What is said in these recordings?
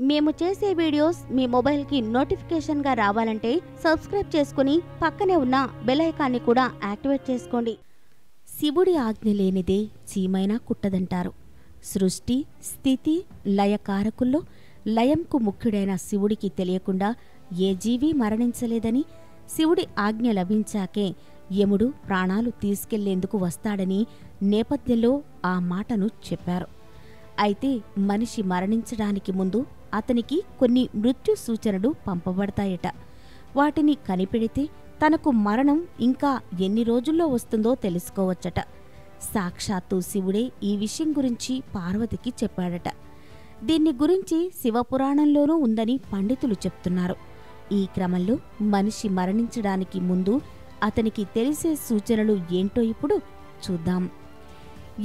మేము చేసే వీడియోస్ మీ మొబైల్కి నోటిఫికేషన్గా రావాలంటే సబ్స్క్రైబ్ చేసుకుని పక్కనే ఉన్న బెలైకాన్ని కూడా యాక్టివేట్ చేసుకోండి. శివుడి ఆజ్ఞ లేనిదే చీమైనా కుట్టదంటారు. సృష్టి స్థితి లయకారకుల్లో లయంకు ముఖ్యుడైన శివుడికి తెలియకుండా ఏ జీవి మరణించలేదని శివుడి ఆజ్ఞ లభించాకే యముడు ప్రాణాలు తీసుకెళ్ళేందుకు వస్తాడని నేపథ్యంలో ఆ మాటను చెప్పారు. అయితే మనిషి మరణించడానికి ముందు అతనికి కొన్ని మృత్యు సూచనలు పంపబడతాయట. వాటిని కనిపెడితే తనకు మరణం ఇంకా ఎన్ని రోజుల్లో వస్తుందో తెలుసుకోవచ్చట. సాక్షాత్తు శివుడే ఈ విషయం గురించి పార్వతికి చెప్పాడట. దీన్ని గురించి శివపురాణంలోనూ ఉందని పండితులు చెప్తున్నారు. ఈ క్రమంలో మనిషి మరణించడానికి ముందు అతనికి తెలిసే సూచనలు ఏంటో ఇప్పుడు చూద్దాం.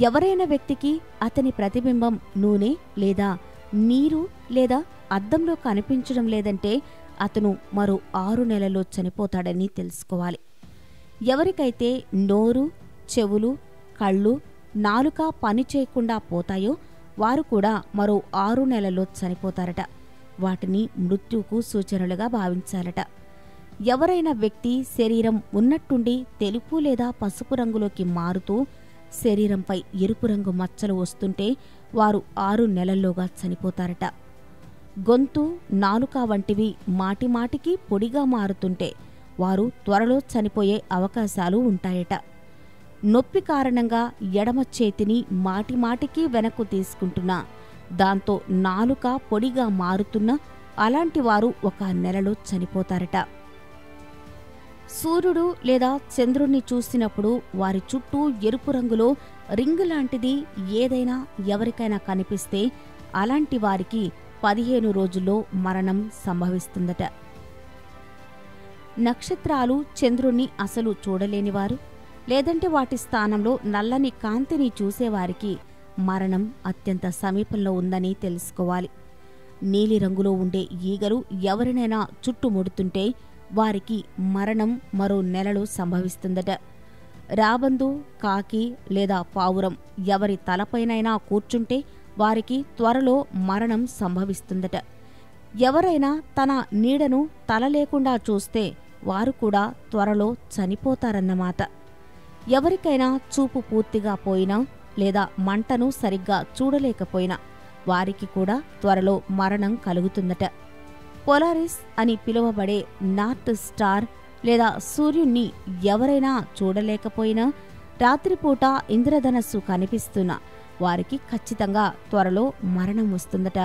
ఎవరైనా వ్యక్తికి అతని ప్రతిబింబం నూనె లేదా నీరు లేదా అద్దంలో కనిపించడం లేదంటే అతను మరో ఆరు నెలల్లో చనిపోతాడని తెలుసుకోవాలి. ఎవరికైతే నోరు చెవులు కళ్ళు నాలుక పని చేయకుండా పోతాయో వారు కూడా మరో ఆరు నెలల్లో చనిపోతారట. వాటిని మృత్యుకు సూచనలుగా భావించాలట. ఎవరైనా వ్యక్తి శరీరం ఉన్నట్టుండి తెలుపు లేదా పసుపు రంగులోకి మారుతూ శరీరంపై ఎరుపు రంగు మచ్చలు వస్తుంటే వారు ఆరు నెలల్లోగా చనిపోతారట. గొంతు నాలుక వంటివి మాటిమాటికి పొడిగా మారుతుంటే వారు త్వరలో చనిపోయే అవకాశాలు ఉంటాయట. నొప్పి కారణంగా ఎడమ చేతిని మాటిమాటికి వెనక్కు తీసుకుంటున్నా దాంతో నాలుక పొడిగా మారుతున్న అలాంటి వారు ఒక నెలలో చనిపోతారట. సూర్యుడు లేదా చంద్రుణ్ణి చూసినప్పుడు వారి చుట్టూ ఎరుపు రంగులో రింగ్ లాంటిది ఏదైనా ఎవరికైనా కనిపిస్తే అలాంటి వారికి పదిహేను రోజుల్లో మరణం సంభవిస్తుందట. నక్షత్రాలు చంద్రుణ్ణి అసలు చూడలేనివారు లేదంటే వాటి స్థానంలో నల్లని కాంతిని చూసేవారికి మరణం అత్యంత సమీపంలో ఉందని తెలుసుకోవాలి. నీలిరంగులో ఉండే ఈగలు ఎవరినైనా చుట్టుముడుతుంటే వారికి మరణం మరో నెలలో సంభవిస్తుందట. రాబందు కాకి లేదా పావురం ఎవరి తలపైనైనా కూర్చుంటే వారికి త్వరలో మరణం సంభవిస్తుందట. ఎవరైనా తన నీడను తల లేకుండా చూస్తే వారు కూడా త్వరలో చనిపోతారన్నమాట. ఎవరికైనా చూపు పూర్తిగా పోయినా లేదా మంటను సరిగ్గా చూడలేకపోయినా వారికి కూడా త్వరలో మరణం కలుగుతుందట. పొలారిస్ అని పిలువబడే నార్త్ స్టార్ లేదా సూర్యుణ్ణి ఎవరైనా చూడలేకపోయినా రాత్రిపూట ఇంద్రధనస్సు కనిపిస్తున్న వారికి ఖచ్చితంగా త్వరలో మరణం వస్తుందట.